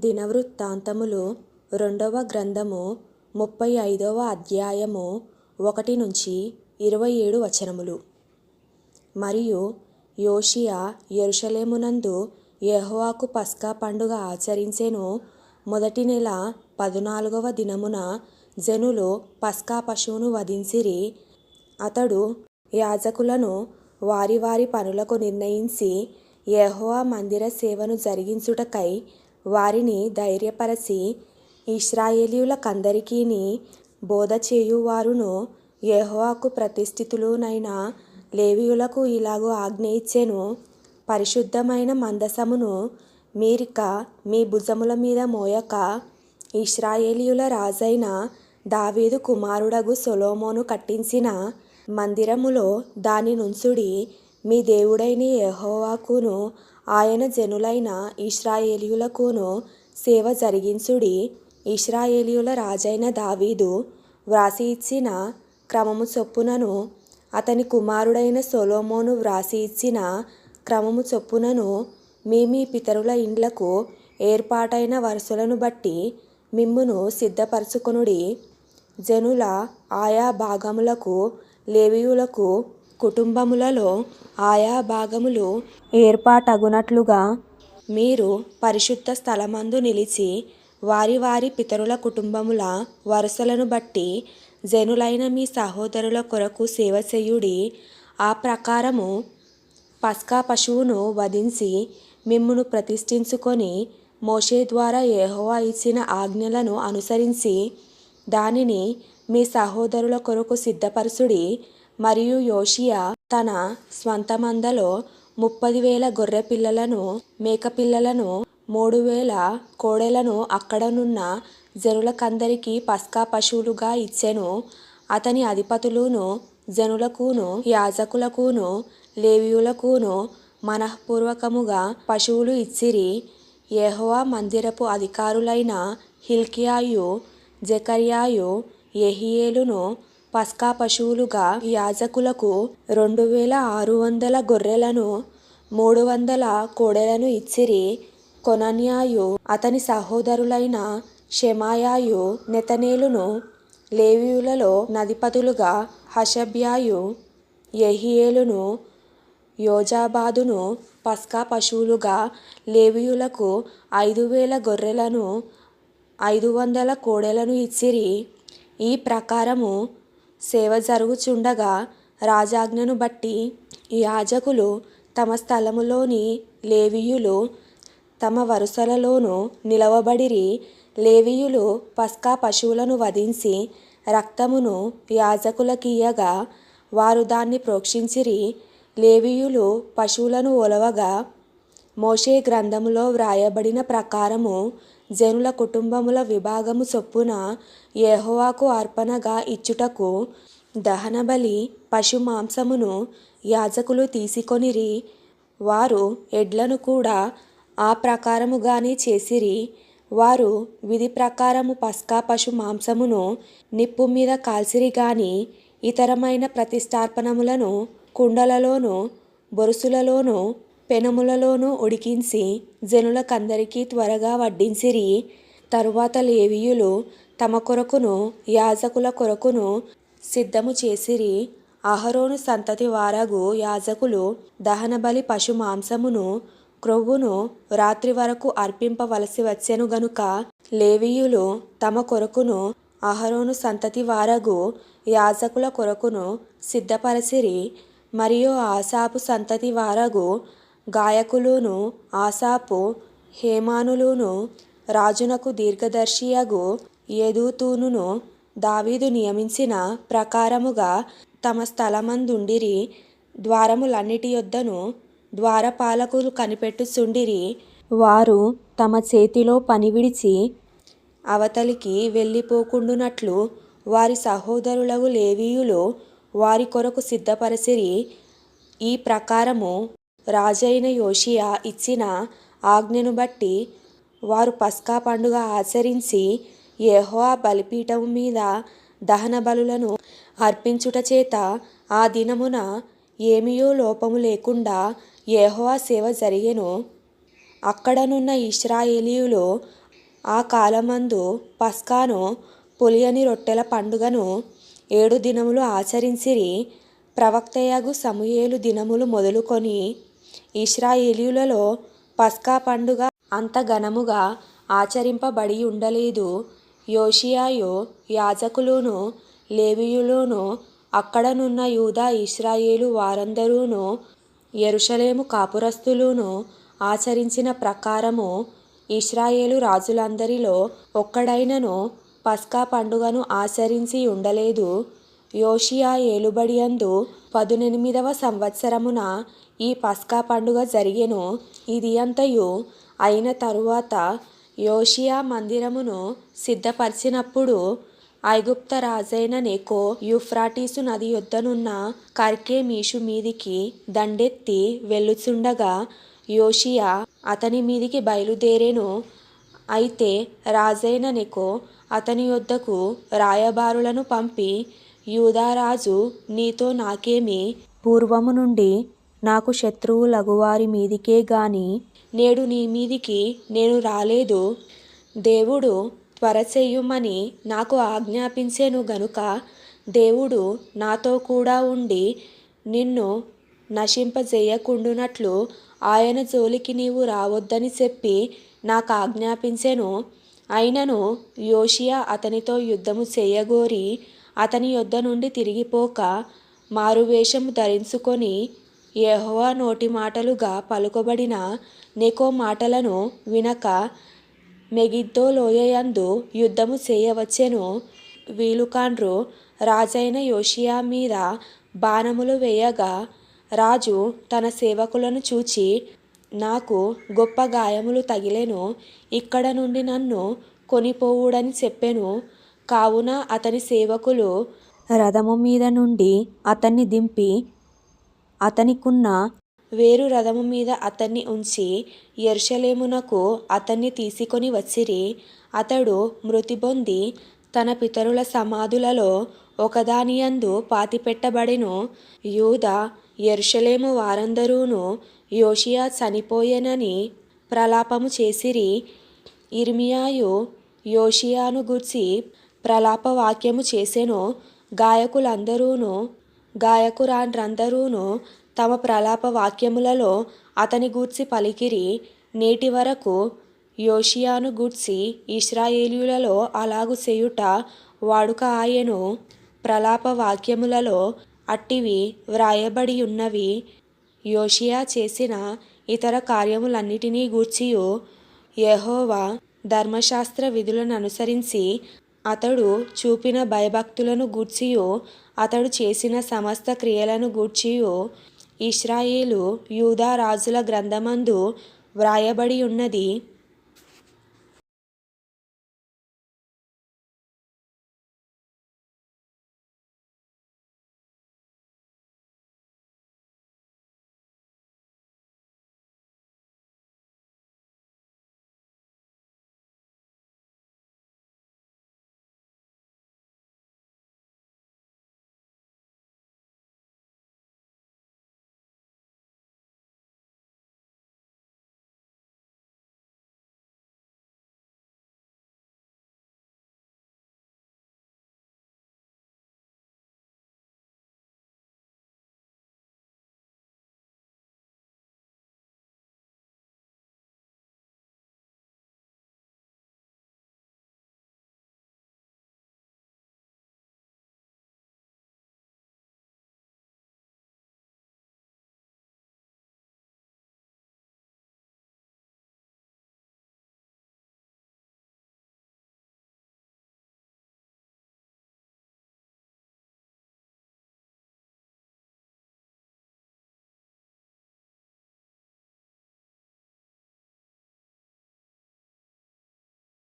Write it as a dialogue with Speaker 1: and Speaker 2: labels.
Speaker 1: దినవృత్తాంతములు రెండవ గ్రంథము ముప్పై ఐదవ అధ్యాయము ఒకటి నుంచి ఇరవై ఏడు వచనములు. మరియు యోషియా యెరూషలేమునందు యెహోవాకు పస్కా పండుగ ఆచరించెను. మొదటి నెల పదునాలుగవ దినమున జనులు పస్కా పశువును వధించిరి. అతడు యాజకులను వారి వారి పనులకు నిర్ణయించి యెహోవా మందిర సేవను జరిగించుటకై వారిని ధైర్యపరచి ఇశ్రాయేలీయులకందరికిని బోధ చేయువారును యెహోవాకు ప్రతిష్ఠితులునైన లేవీయులకు ఇలాగు ఆజ్ఞ ఇచ్చెను పరిశుద్ధమైన మందసమును మీరిక మీ భుజముల మీద మోయక ఇశ్రాయేలీయుల రాజైన దావీదు కుమారుడగు సొలోమోను కట్టించిన మందిరములో దాని నుంచుడి మీ దేవుడైన యహోవాకును ఆయన జనులైన ఇశ్రాయేలీయులకును సేవ జరిగించుడి. ఇశ్రాయేలీయుల రాజైన దావీదు వ్రాసి ఇచ్చిన క్రమము చొప్పునను అతని కుమారుడైన సొలోమోను వ్రాసి ఇచ్చిన క్రమము చొప్పునను మీ మీ పితరుల ఇండ్లకు ఏర్పాటైన వరుసలను బట్టి మిమ్మును సిద్ధపరచుకొనుడి. జనుల ఆయా భాగములకు లేవీయులకు కుటుంబములలో ఆయా భాగములు ఏర్పాటగునట్లుగా మీరు పరిశుద్ధ స్థలమందు నిలిచి వారి వారి పితరుల కుటుంబముల వరుసలను బట్టి జనులైన మీ సహోదరుల కొరకు సేవ చేయుడి ఆ ప్రకారము పస్కా పశువును వధించి మిమ్మును ప్రతిష్ఠించుకొని మోషే ద్వారా ఏహోవా ఇచ్చిన ఆజ్ఞలను అనుసరించి దానిని మీ సహోదరుల కొరకు సిద్ధపరచుడి మరియు యోషియా తన స్వంత మందలో ముప్పది వేల గొర్రె పిల్లలను మేకపిల్లలను మూడు వేల కోడెలను అక్కడనున్న జనులకందరికీ పస్కా పశువులుగా ఇచ్చెను. అతని అధిపతులును జనులకును యాజకులకును లేవీయులకును మనఃపూర్వకముగా పశువులు ఇచ్చిరి. యెహోవా మందిరపు అధికారులైన హిల్కియాయు జెకర్యాయు యెహీయేలును పస్కా పశువులుగా యాజకులకు రెండు వేల ఆరు వందల గొర్రెలను మూడు వందల కోడెలను ఇచ్చిరి కొనన్యాయు. అతని సహోదరులైన షెమాయాయు నెతనేలును లేవీయులలో నధిపతులుగా హషబ్యాయు ఎహియేలును యోజాబాదును పస్కా పశువులుగా లేవీయులకు ఐదు వేల గొర్రెలను ఐదు వందల కోడెలను ఇచ్చిరి. ఈ ప్రకారము సేవ జరుగుచుండగా రాజాజ్ఞను బట్టి యాజకులు తమ స్థలములోని లేవీయులు తమ వరుసలలోనూ నిలవబడిరి. లేవీయులు పస్కా పశువులను వధించి రక్తమును యాజకులకియ్యగా వారు దాన్ని ప్రోక్షించిరి. లేవీయులు పశువులను ఒలవగా మోషే గ్రంథములో వ్రాయబడిన ప్రకారము జనుల కుటుంబముల విభాగము చొప్పున యెహోవాకు అర్పణగా ఇచ్చుటకు దహనబలి పశు మాంసమును యాజకులు తీసుకొనిరి. వారు ఎడ్లను కూడా ఆ ప్రకారముగానే చేసిరి. వారు విధి ప్రకారము పస్కా పశు మాంసమును నిప్పు మీద కాల్చిరి గాని ఇతరమైన ప్రతిష్టార్పణములను కుండలలోను బొరుసులలోను పెనములలోనూ ఉడికించి జనులకందరికీ త్వరగా వడ్డించిరి. తరువాత లేవీయులు తమ కొరకును యాజకుల కొరకును సిద్ధము చేసిరి. అహరోను సంతతి వారగు యాజకులు దహనబలి పశు మాంసమును క్రొవ్వును రాత్రి వరకు అర్పింపవలసి వచ్చెను గనుక లేవీయులు తమ కొరకును అహరోను సంతతి వారగు యాజకుల కొరకును సిద్ధపరచిరి. మరియు ఆశాపు సంతతి వారగు గాయకులును ఆసాపు హేమానులును రాజునకు దీర్ఘదర్శియగు యెదూతూనును దావీదు నియమించిన ప్రకారముగా తమ స్థలమందుండిరి ద్వారములన్నిటి యొద్దను ద్వారపాలకులు కనిపెట్టుచుండిరి. వారు తమ చేతిలో పని విడిచి అవతలికి వెళ్ళిపోకుండునట్లు వారి సహోదరులగు లేవీయులు వారి కొరకు సిద్ధపరచిరి ఈ ప్రకారము రాజైన యోషియా ఇచ్చిన ఆజ్ఞను బట్టి వారు పస్కా పండుగ ఆచరించి యెహోవా బలిపీఠం మీద దహన బలులను అర్పించుట చేత ఆ దినమున ఏమియో లోపము లేకుండా యెహోవా సేవ జరిగెను. అక్కడనున్న ఇస్రాయేలీయులు ఆ కాలమందు పస్కాను పులియని రొట్టెల పండుగను ఏడు దినములు ఆచరించిరి. ప్రవక్తయగు సమూయేలు దినములు మొదలుకొని ఇస్రాయేలీయులలో పస్కా పండుగ అంత ఘనముగా ఆచరింపబడి ఉండలేదు. యోషియాయు యాజకులును లేవీయులును అక్కడనున్న యూదా ఇస్రాయేలు వారందరూను యెరూషలేము కాపురస్తులును ఆచరించిన ప్రకారము ఇస్రాయేలు రాజులందరిలో ఒక్కడైనను పస్కా పండుగను ఆచరించి ఉండలేదు. యోషియా ఏలుబడియందు పదునెనిమిదవ సంవత్సరమున ఈ పస్కా పండుగ జరిగెను. ఇది అంతయు అయిన తరువాత యోషియా మందిరమును సిద్ధపరిచినప్పుడు ఐగుప్త రాజైన నెకో యూఫ్రాటీసు నది యొద్దనున్న కర్కెమీషు మీదికి దండెత్తి వెళ్ళుచుండగా యోషియా అతని మీదికి బయలుదేరేను. అయితే రాజైన నెకో అతని యొద్దకు రాయబారులను పంపి యూదారాజు నీతో నాకేమి? పూర్వము నుండి నాకు శత్రువు లఘువారి మీదికే గాని నేడు నీ మీదికి నేను రాలేదు. దేవుడు త్వరచేయుమని నాకు ఆజ్ఞాపించేను గనుక దేవుడు నాతో కూడా ఉండి నిన్ను నశింపజేయకుండునట్లు ఆయన జోలికి నీవు రావద్దని చెప్పి నాకు ఆజ్ఞాపించెను. అయినను యోషియా అతనితో యుద్ధము చేయగోరి అతని యొద్ద నుండి తిరిగిపోక మారువేషము ధరించుకొని యెహోవా నోటి మాటలుగా పలుకబడిన నెకో మాటలను వినక మెగిద్దో లోయయందు యుద్ధము చేయవచ్చెను. వీలుకాండ్రు రాజైన యోషియా మీద బాణములు వేయగా రాజు తన సేవకులను చూచి నాకు గొప్ప గాయములు తగిలెను. ఇక్కడ నుండి నన్ను కొనిపోవుడని చెప్పెను. కావున అతని సేవకులు రథము మీద నుండి అతన్ని దింపి అతనికున్న వేరు రథము మీద అతన్ని ఉంచి ఎర్షలేమునకు అతన్ని తీసుకొని వచ్చిరి. అతడు మృతి పొంది తన పితరుల సమాధులలో ఒకదానియందు పాతిపెట్టబడెను. యూదా ఎర్షలేము వారందరూను యోషియా చనిపోయెనని ప్రలాపము చేసిరి. ఇర్మియాయు యోషియాను గుర్చి ప్రలాప వాక్యము చేసెను గాయకులందరూను గాయకురాండ్రందరూను తమ ప్రలాప వాక్యములలో అతని గూర్చి పలికిరి. నేటి వరకు యోషియాను గూర్చి ఇస్రాయేలీయులలో అలాగు చేయుట వాడుక ఆయను. ప్రలాప వాక్యములలో అట్టివి వ్రాయబడి ఉన్నవి యోషియా చేసిన ఇతర కార్యములన్నిటినీ గూర్చియు. యెహోవా ధర్మశాస్త్ర విధులను అనుసరించి అతడు చూపిన భయభక్తులను గూర్చియో అతడు చేసిన సమస్త క్రియలను గూర్చియో ఇస్రాయేలు యూదా రాజుల గ్రంథమందు వ్రాయబడి ఉన్నది.